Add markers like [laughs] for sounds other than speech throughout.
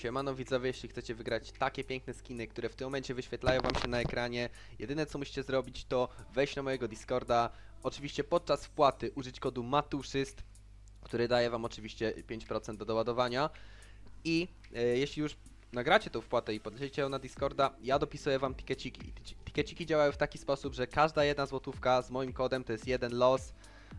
Siemano widzowie, jeśli chcecie wygrać takie piękne skiny, które w tym momencie wyświetlają wam się na ekranie, jedyne co musicie zrobić to wejść na mojego Discorda, oczywiście podczas wpłaty użyć kodu MATUSZYST, który daje wam oczywiście 5% do doładowania. I e, jeśli już nagracie tą wpłatę i podlecicie ją na Discorda, ja dopisuję wam tikeciki. Tikeciki działają w taki sposób, że każda jedna złotówka z moim kodem to jest jeden los,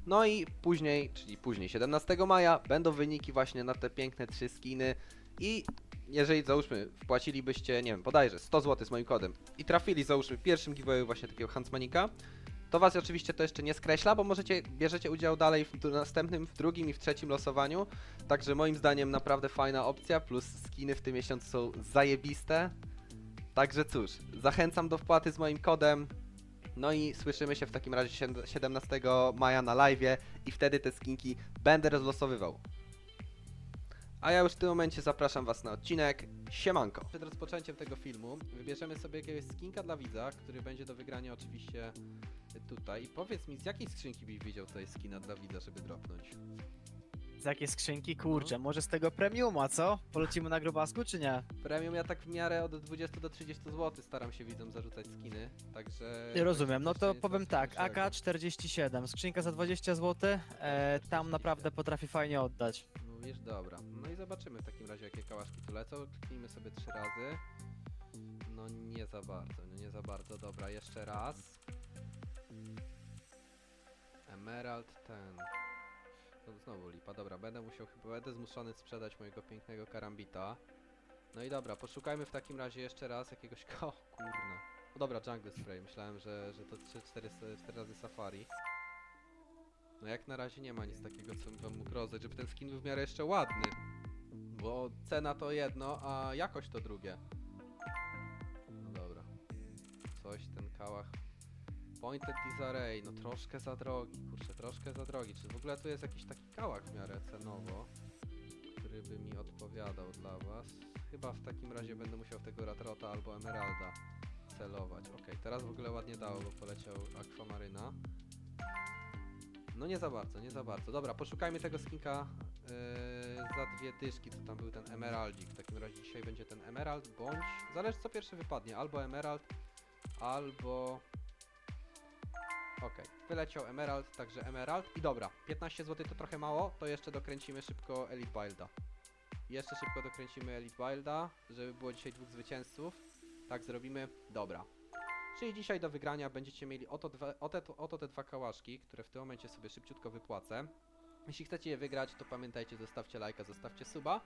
no i później, czyli później 17 maja będą wyniki właśnie na te piękne trzy skiny i jeżeli załóżmy wpłacilibyście, nie wiem, bodajże 100 zł z moim kodem i trafili załóżmy w pierwszym giveawayu właśnie takiego Huntsmanika, to was oczywiście to jeszcze nie skreśla, bo możecie, bierzecie udział dalej w następnym, w drugim i w trzecim losowaniu, także moim zdaniem naprawdę fajna opcja, plus skiny w tym miesiącu są zajebiste, także cóż, zachęcam do wpłaty z moim kodem, no i słyszymy się w takim razie siedem- 17 maja na live i wtedy te skinki będę rozlosowywał. A ja już w tym momencie zapraszam Was na odcinek. Siemanko! Przed rozpoczęciem tego filmu wybierzemy sobie jakiegoś skinka dla widza, który będzie do wygrania oczywiście tutaj. I powiedz mi, z jakiej skrzynki byś widział tutaj skina dla widza, żeby dropnąć? Z jakiej skrzynki? Kurczę, może z tego premiuma, co? Polecimy na grubasku, czy nie? Premium ja tak w miarę od 20 do 30 zł staram się widzom zarzucać skiny, także... Rozumiem, no to powiem tak, najwyższego. AK-47, skrzynka za 20 zł, e, tam naprawdę potrafi fajnie oddać. Mówisz, dobra. No i zobaczymy w takim razie, jakie kałaszki tu lecą. Kliknijmy sobie trzy razy. No nie za bardzo, no nie za bardzo. Dobra, jeszcze raz. Emerald ten. No znowu lipa, dobra, będę musiał chyba, będę zmuszony sprzedać mojego pięknego karambita. No i dobra, poszukajmy w takim razie jeszcze raz jakiegoś, [laughs] o kurna. No dobra, Jungle Spray, myślałem, że, że to 3-4 razy Safari. No jak na razie nie ma nic takiego, co bym wam mógł rozdać, żeby ten skin był w miarę jeszcze ładny. Bo cena to jedno, a jakość to drugie. No dobra. Coś ten kałach. Pointed Disarray, no troszkę za drogi, kurczę, troszkę za drogi. Czy w ogóle tu jest jakiś taki kałach w miarę cenowo, który by mi odpowiadał dla was? Chyba w takim razie będę musiał w tego Ratrota albo Emeralda celować. Okej, teraz w ogóle ładnie dało, bo poleciał Aquamaryna. No nie za bardzo, nie za bardzo. Dobra, poszukajmy tego skinka yy, za dwie dyszki, co tam był ten Emeraldzik. W takim razie dzisiaj będzie ten Emerald, bądź... Zależy co pierwsze wypadnie, albo Emerald, albo... Okej, wyleciał Emerald, także Emerald. I dobra, 15 zł to trochę mało, to jeszcze dokręcimy szybko Elite Wilda. Jeszcze szybko dokręcimy Elite Wilda, żeby było dzisiaj dwóch zwycięzców. Tak zrobimy. Dobra. Czyli dzisiaj do wygrania będziecie mieli oto, dwa, oto, oto te dwa kałaszki, które w tym momencie sobie szybciutko wypłacę. Jeśli chcecie je wygrać, to pamiętajcie, zostawcie lajka, zostawcie suba.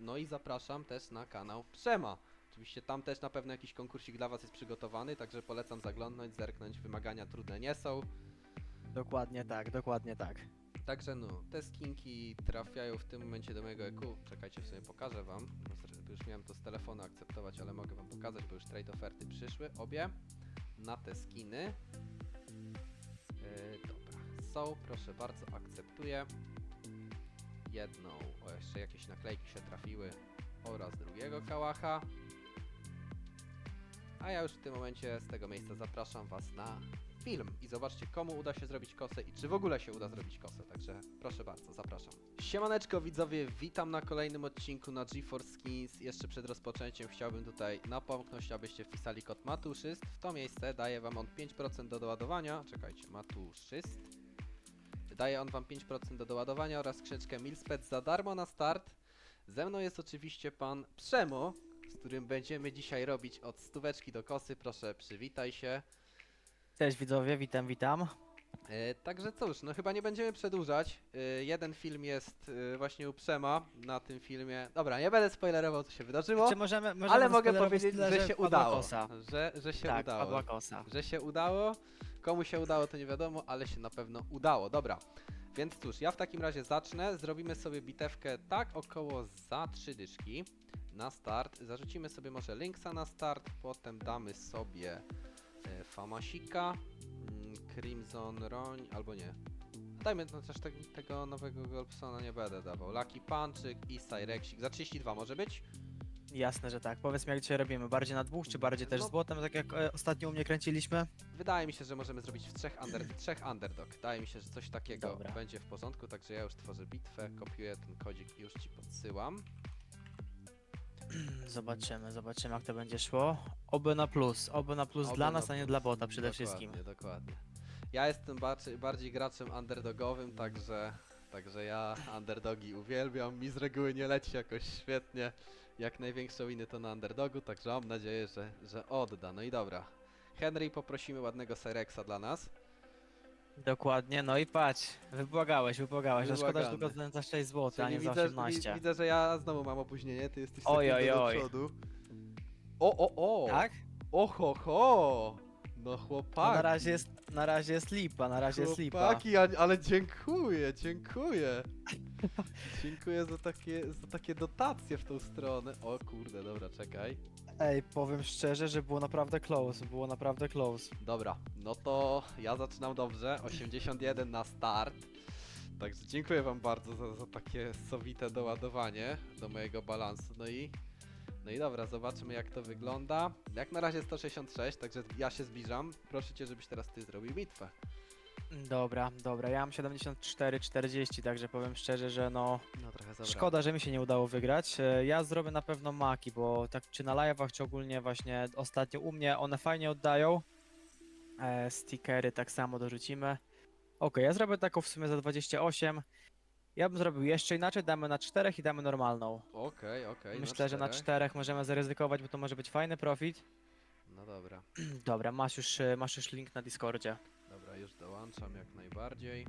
No i zapraszam też na kanał Przema. Oczywiście tam też na pewno jakiś konkursik dla Was jest przygotowany, także polecam zaglądnąć, zerknąć, wymagania trudne nie są. Dokładnie tak, dokładnie tak. Także no, te skinki trafiają w tym momencie do mojego EQ. Czekajcie, w sumie pokażę wam. Już miałem to z telefonu akceptować, ale mogę wam pokazać, bo już trade oferty przyszły, obie. Na te skiny. Yy, dobra, są, proszę bardzo, akceptuję. Jedną, o jeszcze jakieś naklejki się trafiły, oraz drugiego kałacha. A ja już w tym momencie z tego miejsca zapraszam was na film i zobaczcie komu uda się zrobić kosę i czy w ogóle się uda zrobić kosę, także proszę bardzo, zapraszam. Siemaneczko widzowie, witam na kolejnym odcinku na GeForce Skins. Jeszcze przed rozpoczęciem chciałbym tutaj napomknąć, abyście wpisali kod MATUSZYST. W to miejsce daje wam on 5% do doładowania, czekajcie, MATUSZYST. Daje on wam 5% do doładowania oraz skrzyneczkę Milspec za darmo na start. Ze mną jest oczywiście pan Przemo, z którym będziemy dzisiaj robić od stóweczki do kosy. Proszę, przywitaj się. Cześć widzowie, witam, witam. E, także cóż, no chyba nie będziemy przedłużać. E, jeden film jest e, właśnie u Przema na tym filmie. Dobra, nie będę spoilerował, co się wydarzyło, Czy możemy, możemy ale mogę powiedzieć, tyle, że się udało. Kosa. Że, że się tak, udało. padła kosa. Że się udało. Komu się udało, to nie wiadomo, ale się na pewno udało. Dobra. Więc cóż, ja w takim razie zacznę. Zrobimy sobie bitewkę tak około za trzy dyszki na start. Zarzucimy sobie może Linksa na start, potem damy sobie Famasika, mm, Crimson Roń, albo nie. Dajmy, no też te, tego nowego Golpsona nie będę dawał. Lucky Punczyk i Cyrexik. Za 32 może być? Jasne, że tak. Powiedz mi jak dzisiaj robimy, bardziej na dwóch, czy bardziej też No. z tak jak e, ostatnio u mnie kręciliśmy? Wydaje mi się, że możemy zrobić w trzech, under, trzech underdog. Wydaje mi się, że coś takiego Dobra. będzie w porządku, także ja już tworzę bitwę, kopiuję ten kodzik i już ci podsyłam. [clears throat] Zobaczymy, zobaczymy jak to będzie szło. Oby na plus, oby na plus Oby dla na nas, a nie plus. dla bota przede dokładnie, wszystkim. Dokładnie. Ja jestem bardziej, bardziej graczem underdogowym, także, także ja underdogi uwielbiam. Mi z reguły nie leci jakoś świetnie. Jak największe winy to na underdogu, także mam nadzieję, że, że odda. No i dobra. Henry, poprosimy ładnego Serexa dla nas. Dokładnie, no i patrz, wybłagałeś, wybłagałeś, a szkoda, że Wybłagany. tylko za- za 6 zł, a Czyli nie za widzę, 18. wi- widzę, że ja znowu mam opóźnienie, ty jesteś Oj, sekundę oj, do oj. przodu. O, o, o! Tak? O, ho! No No na razie jest, na razie jest lipa, na razie jest lipa. Chłopaki, a- ale dziękuję, dziękuję. [laughs] dziękuję za takie, za takie dotacje w tą stronę. O kurde, dobra, czekaj. Ej, powiem szczerze, że było naprawdę close, było naprawdę close. Dobra, no to ja zaczynam dobrze. 81 na start. Także dziękuję wam bardzo za, za takie sowite doładowanie do mojego balansu. No i no i dobra, zobaczymy jak to wygląda. Jak na razie 166, także ja się zbliżam. Proszę cię, żebyś teraz ty zrobił bitwę. Dobra, dobra, ja mam 74-40, także powiem szczerze, że no No trochę zabrałem. szkoda, że mi się nie udało wygrać. E, Ja zrobię na pewno maki, bo tak czy na live'ach, czy ogólnie właśnie ostatnio u mnie, one fajnie oddają. E, stickery tak samo dorzucimy. Ok, ja zrobię taką w sumie za 28. Ja bym zrobił jeszcze inaczej, damy na 4 i damy normalną. Okej, okej. Myślę, że na czterech. 4 możemy zaryzykować, bo to może być fajny profit. No dobra, [clears throat] Dobra, masz już, e, masz już link na Discordzie. Już dołączam jak najbardziej.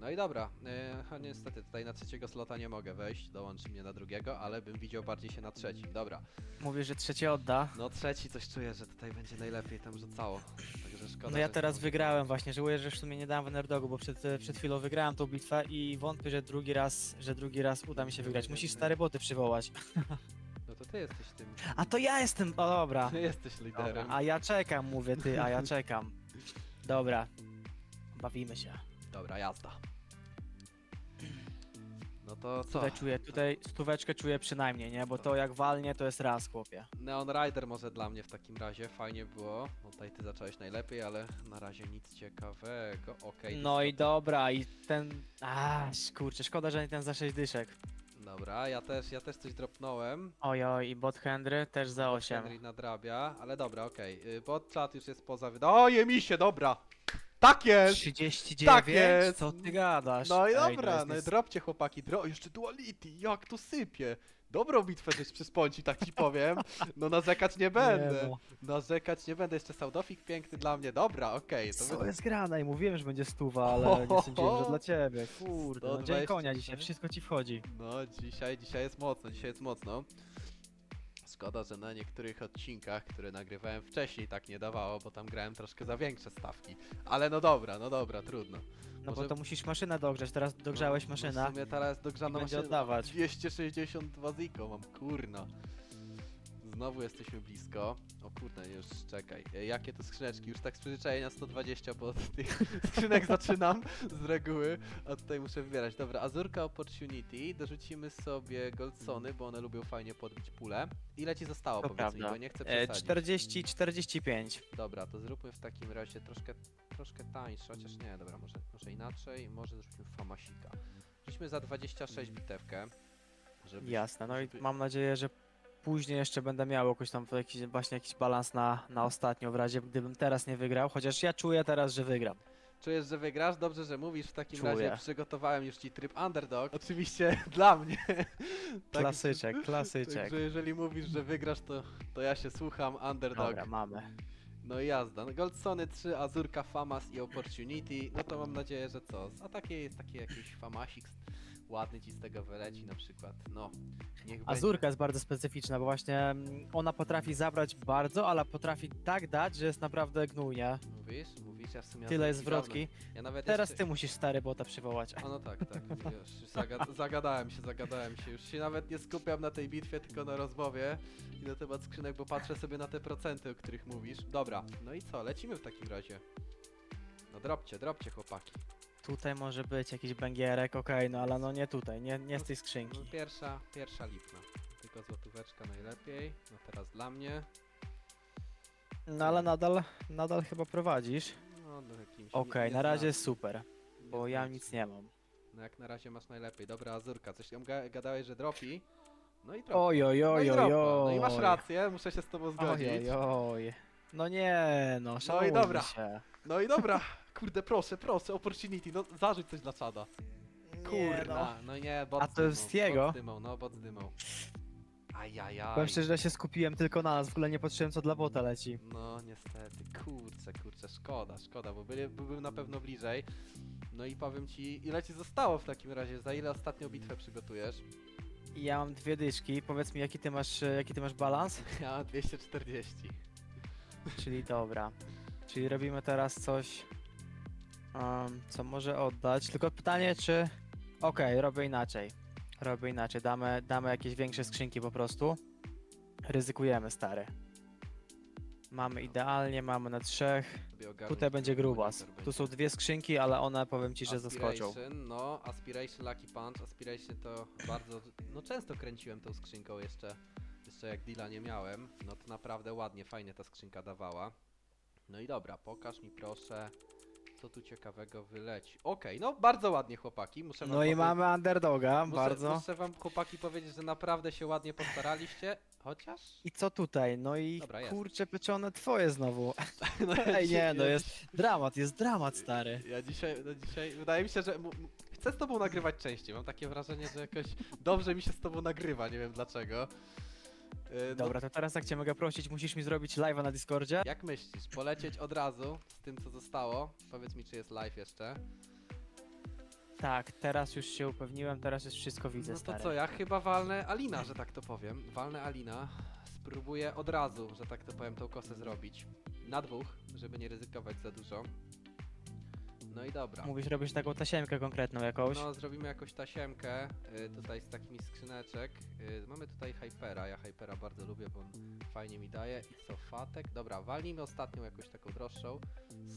No i dobra, e, [laughs] niestety tutaj na trzeciego slota nie mogę wejść, dołączy mnie na drugiego, ale bym widział bardziej się na trzecim. Dobra, Mówisz, że trzecie odda. no trzeci coś czuję, że tutaj będzie najlepiej tam rzucało. Także szkoda. No ja że teraz wygrałem właśnie, żałuję, że w sumie nie dałem w Nerdogu, bo przed, przed chwilą wygrałem tą bitwę i wątpię, że drugi raz, że drugi raz uda mi się wygrać. Musisz stare boty przywołać. No to ty jesteś tym. A to ja jestem, o dobra. Ty jesteś liderem. A ja czekam, mówię ty, a ja czekam. Dobra, bawimy się. Dobra, jazda. No to co? Tutaj czuję, tutaj stóweczkę czuję przynajmniej, nie? Bo to jak walnie, to jest raz, chłopie. Neon Rider może dla mnie w takim razie fajnie było. No tutaj ty zacząłeś najlepiej, ale na razie nic ciekawego. Okej. No i dobra, i ten... A, kurczę, szkoda, że nie ten za 6 dyszek. Dobra, ja też, ja też coś dropnąłem. Oj, oj, i bot Henry też za 8. Henry nadrabia, ale dobra, okej. Okay. Bot chat już jest poza wyd... O, je mi się, dobra! Tak jest! 39? Tak jest! Co ty gadasz? No i Ej, dobra, jest no i dropcie chłopaki, dro... jeszcze duality, jak tu sypie! Dobrą bitwę żeś przyspąci, tak ci powiem. No narzekać nie będę. Nie, no. Narzekać nie będę, jeszcze Saudofik piękny dla mnie. Dobra, okej, to Co wy... jest grane i mówiłem, że będzie stuwa, ale nie sądziłem, że dla ciebie. Kurde, no dzień 120 konia dzisiaj, wszystko ci wchodzi. No, dzisiaj, dzisiaj jest mocno, dzisiaj jest mocno. Szkoda, że na niektórych odcinkach, które nagrywałem wcześniej, tak nie dawało, bo tam grałem troszkę za większe stawki. Ale no dobra, no dobra, trudno. No Może- bo to musisz maszynę dogrzać, teraz dogrzałeś maszyna. No w sumie teraz dogrzana będzie maszyna. oddawać. 262 ziko mam, kurna. Znowu jesteśmy blisko. O kurde, już czekaj. E, Jakie to skrzyneczki? Już tak z przyzwyczajenia 120, bo od tych [laughs] skrzynek zaczynam z reguły, a tutaj muszę wybierać. Dobra, Azurka Opportunity, dorzucimy sobie Goldsony, bo one lubią fajnie podbić pulę. Ile ci zostało, To powiedz mi, prawda. bo nie chcę E, przesadzić. 40, 45. Dobra, to zróbmy w takim razie troszkę, troszkę tańsze, chociaż nie, dobra, może, może inaczej, może zróbmy Famasika. Rzućmy za 26 bitewkę. Żeby, Jasne, no i żeby- mam nadzieję, że później jeszcze będę miał jakoś tam jakiś, właśnie jakiś balans na, na ostatnią, w razie gdybym teraz nie wygrał, chociaż ja czuję teraz, że wygram. Czujesz, że wygrasz? Dobrze, że mówisz. W takim Czuję. razie przygotowałem już ci tryb underdog. [laughs] Oczywiście dla mnie. [laughs] Tak, Klasyczek, klasyczek. Także jeżeli mówisz, że wygrasz, to, to ja się słucham. Underdog. Dobra, mamy. No i jazda. No Goldsony 3, Azurka, Famas i Opportunity. No to mam nadzieję, że co? A takie jest taki jakiś Famasik ładny ci z tego wyleci na przykład. No, niech Azurka jest bardzo specyficzna, bo właśnie mm, ona potrafi zabrać bardzo, ale potrafi tak dać, że jest naprawdę będzie. Mówisz? Mówisz? Ja w sumie Tyle jest zwrotki. dawno- Ja nawet Teraz jeszcze... ty musisz stary bota przywołać. O no tak, tak, zaga [laughs] zagadałem się, zagadałem się. Już się nawet nie skupiam na tej bitwie, tylko na rozmowie i na temat skrzynek, bo patrzę sobie na te procenty, o których mówisz. Dobra, no i co, lecimy w takim razie. No dropcie, dropcie chłopaki. Tutaj może być jakiś bęgierek, okej, no ale no nie tutaj, nie, nie z tej No skrzynki. pierwsza, pierwsza lipna. Tylko złotóweczka najlepiej. No teraz dla mnie. No ale nadal, nadal chyba prowadzisz. No, no jakimś... Okej, na razie super, bo ja nic nie mam. No jak na razie masz najlepiej. Dobra, Azurka, coś tam ga gadałeś, że dropi. No i trochę. Oj, oj, no, oj, i oj, no i oj. masz rację, muszę się z tobą Oj, zgodzić. oj, oj. No nie, no, szanujmy dobra. się. No i dobra, kurde, proszę, proszę, opportunity, no zarzuć coś dla czada. Nie, Kurna, no nie, bot A to jest zdymał, jego? Bot zdymał, no, bot zdymał. Ajajaj. Powiem szczerze, że się skupiłem tylko na nas, w ogóle nie patrzyłem co dla bota leci. No niestety, kurczę, kurczę, szkoda, szkoda, bo byli, byłbym na pewno bliżej. No i powiem ci, ile ci zostało w takim razie, za ile ostatnią bitwę przygotujesz? I Ja mam dwie dyszki, powiedz mi jaki ty masz, e, jaki ty masz balans? [laughs] Ja mam 240. Czyli dobra. Czyli robimy teraz coś, um, co może oddać. Tylko pytanie, czy... Okej, robię inaczej. Robię inaczej. Damy, damy jakieś większe skrzynki po prostu. Ryzykujemy, stary. Mamy idealnie, mamy na trzech. Sobie Tutaj będzie grubas. monitor Tu są dwie skrzynki, ale one powiem ci, że zaskoczą. Aspiration, no, Aspiration, Lucky Punch, Aspiration to bardzo, no często kręciłem tą skrzynką jeszcze, jeszcze jak deala nie miałem, no to naprawdę ładnie, fajnie ta skrzynka dawała. No i dobra, pokaż mi proszę, co tu ciekawego wyleci. Okej, no bardzo ładnie chłopaki, muszę wam No i powie- mamy underdoga, muszę, bardzo. Muszę wam chłopaki powiedzieć, że naprawdę się ładnie postaraliście, chociaż... I co tutaj? No i Dobra, jest. kurcze pieczone twoje znowu. [laughs] No ja Ej, dzisiaj- nie, no ja jest dramat, jest dramat, stary. Ja dzisiaj, no dzisiaj, wydaje mi się, że mu- mu- chcę z tobą nagrywać częściej. Mam takie wrażenie, że jakoś dobrze mi się z tobą nagrywa, nie wiem dlaczego. No, Dobra, to teraz jak cię mogę prosić, musisz mi zrobić live'a na Discordzie. Jak myślisz, polecieć od razu z tym, co zostało? Powiedz mi, czy jest live jeszcze. Tak, teraz już się upewniłem, teraz już wszystko widzę, no to stary. co, ja chyba walnę Alina, że tak to powiem. Walnę Alina. Spróbuję od razu, że tak to powiem, tą kosę zrobić. Na dwóch, żeby nie ryzykować za dużo. No i dobra. Mówisz robić taką tasiemkę konkretną jakąś. No, zrobimy jakąś tasiemkę y, tutaj z takimi skrzyneczek. Y, mamy tutaj Hypera, ja Hypera bardzo lubię, bo on fajnie mi daje. I co, Fatek? Dobra, walnijmy ostatnią jakąś taką droższą.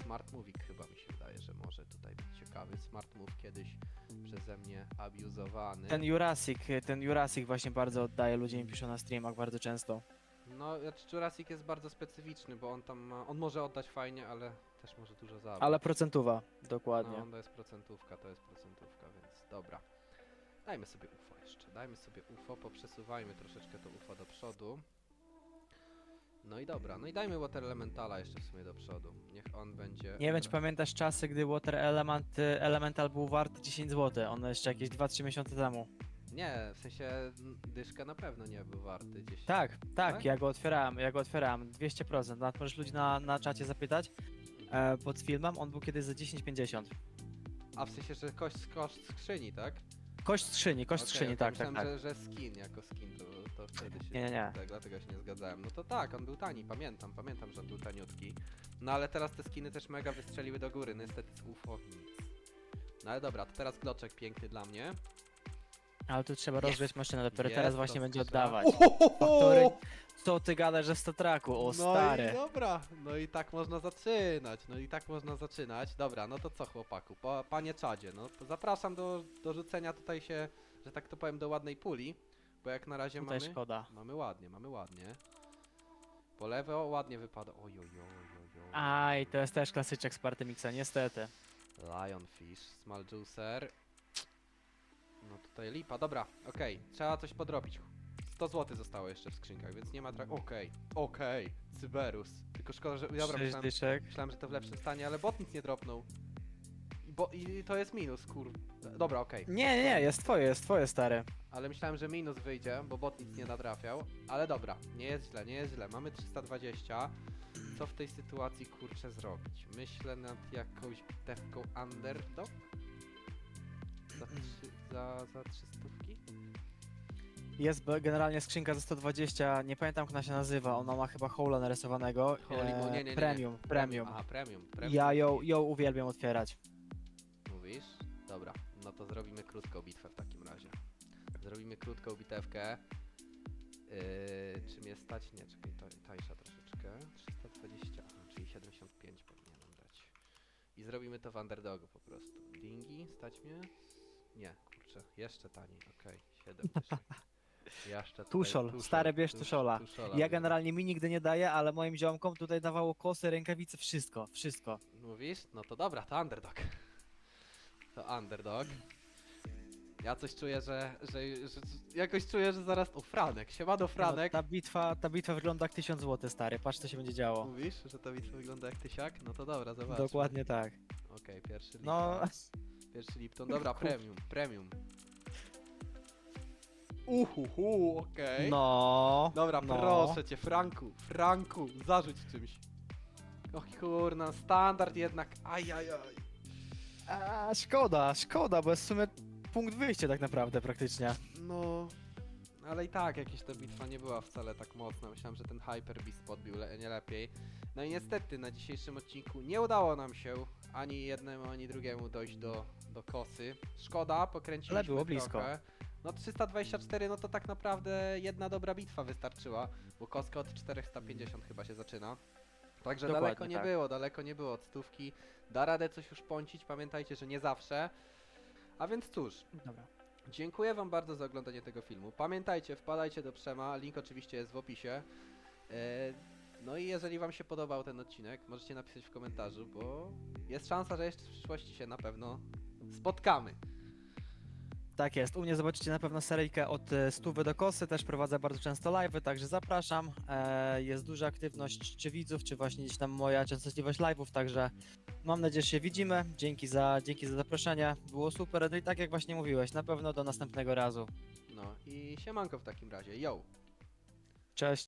Smart chyba mi się wydaje, że może tutaj być ciekawy. Smart Move kiedyś przeze mnie abuzowany. Ten Jurassic, ten Jurassic właśnie bardzo oddaje, ludzie mi piszą na streamach bardzo często. No, znaczy Jurassic jest bardzo specyficzny, bo on tam ma, on może oddać fajnie, ale też może dużo. Ale procentuwa, dokładnie. No, to jest procentówka, to jest procentówka, więc dobra. Dajmy sobie UFO jeszcze, dajmy sobie UFO, poprzesuwajmy troszeczkę to UFO do przodu. No i dobra, no i dajmy Water Elementala jeszcze w sumie do przodu. Niech on będzie... Nie wiem, czy pamiętasz czasy, gdy Water Element, y, Elemental był wart 10 zł. On jeszcze jakieś 2-3 miesiące temu. Nie, w sensie mm, dyszka na pewno nie był warty gdzieś. Tak, tak, Tak? ja go otwierałem, ja go otwierałem. 200%. Nawet możesz ludzi na, na czacie zapytać. E, pod filmem on był kiedyś za 10,50. A w sensie, że kość, koszt skrzyni, tak? Kość skrzyni, kość Okej, skrzyni, okej, tak, tak, myślałem, tak. Że, że skin jako skin, to, to wtedy się... Nie, nie, nie. Tak, dlatego się nie zgadzałem. No to tak, on był tani, pamiętam, pamiętam, że on był taniutki. No ale teraz te skiny też mega wystrzeliły do góry, niestety z UFO nic. No ale dobra, to teraz gloczek piękny dla mnie. Ale tu trzeba rozgrzeć maszynę, dopiero Jest teraz właśnie będzie oddawać. Ohohoho! Faktory- Co ty gadasz, że w Statraku? O No stary. i dobra, no i tak można zaczynać, no i tak można zaczynać. Dobra, no to co chłopaku, po, panie czadzie, no to zapraszam do, do rzucenia tutaj się, że tak to powiem, do ładnej puli. Bo jak na razie Tutaj mamy... szkoda. Mamy ładnie, mamy ładnie. Po lewo ładnie wypada. Oj, oj, oj, oj, oj. Aj, to jest też klasyczek z Partymixa, niestety. Lionfish, Small Juicer. No tutaj lipa, dobra, okej, trzeba coś podrobić. 100 zł zostało jeszcze w skrzynkach, więc nie ma tra... Okej, okej, Cyberus. Tylko szkoda, że... Dobra, Sześć myślałem, dyszek. myślałem, że to w lepszym stanie, ale bot nic nie dropnął. I, bo, I to jest minus, kur... Dobra, okej. Nie, nie, nie, jest twoje, jest twoje, stary. Ale myślałem, że minus wyjdzie, bo bot nic nie natrafiał. Ale dobra, nie jest źle, nie jest źle. Mamy 320. Co w tej sytuacji kurczę zrobić? Myślę nad jakąś bitewką underdog? Za, trzy, za, za 300? Jest generalnie skrzynka za 120, nie pamiętam jak ona się nazywa, ona ma chyba Hola narysowanego. Holy mo- nie, nie, nie, nie. Premium, premium. Aha, premium. premium Ja ją, ją uwielbiam otwierać. Mówisz? Dobra, no to zrobimy krótką bitwę w takim razie. Zrobimy krótką bitewkę. Yy, czy mnie stać? Nie, czekaj, ta, tańsza troszeczkę. 320, aha, czyli 75 powinienem dać. I zrobimy to w underdogu po prostu. Dingi, stać mnie? Nie, kurczę, jeszcze taniej, okej, 7 dyszek. [laughs] Jeszcze tutaj Tuszol, stary, bierz tusz- tuszola. Ja biorę. generalnie mi nigdy nie daję, ale moim ziomkom tutaj dawało kosy, rękawice, wszystko, wszystko. Mówisz? No to dobra, to underdog. To underdog. Ja coś czuję, że, że, że jakoś czuję, że zaraz... O, Franek, siemano Franek. No, ta, bitwa, ta bitwa wygląda jak 1000 zł, stary. Patrz, co się będzie działo. Mówisz, że ta bitwa wygląda jak tysiak? No to dobra, zobacz. Dokładnie tak. Okej, pierwszy. No, Pierwszy Lipton, dobra, premium, premium. Uhuhu, okej. no. Dobra, no. proszę cię, Franku, Franku, zarzuć czymś. Och kurna, standard jednak, ajajaj. A, szkoda, szkoda, bo jest w sumie punkt wyjścia tak naprawdę praktycznie. No, ale i tak jakaś ta bitwa nie była wcale tak mocna. Myślałem, że ten Hyper Beast podbił le nie lepiej. No i niestety na dzisiejszym odcinku nie udało nam się ani jednemu, ani drugiemu dojść do, do kosy. Szkoda, pokręciliśmy Ale było blisko. trochę. No 324, no to tak naprawdę jedna dobra bitwa wystarczyła, bo koska od 450 chyba się zaczyna. Także Dokładnie daleko nie tak. było, daleko nie było od stówki. Da radę coś już pącić, pamiętajcie, że nie zawsze. A więc cóż, Dobra. Dziękuję Wam bardzo za oglądanie tego filmu. Pamiętajcie, wpadajcie do Przema, link oczywiście jest w opisie. E, No i jeżeli Wam się podobał ten odcinek, możecie napisać w komentarzu, bo jest szansa, że jeszcze w przyszłości się na pewno spotkamy. Tak jest. U mnie zobaczycie na pewno seryjkę od e, stówy do kosy. Też prowadzę bardzo często live'y, także zapraszam. E, jest duża aktywność czy widzów, czy właśnie gdzieś tam moja częstotliwość live'ów, także mam nadzieję, że się widzimy. Dzięki za, dzięki za zaproszenie. Było super. No i tak jak właśnie mówiłeś, na pewno do następnego razu. No i siemanko w takim razie, yo! Cześć.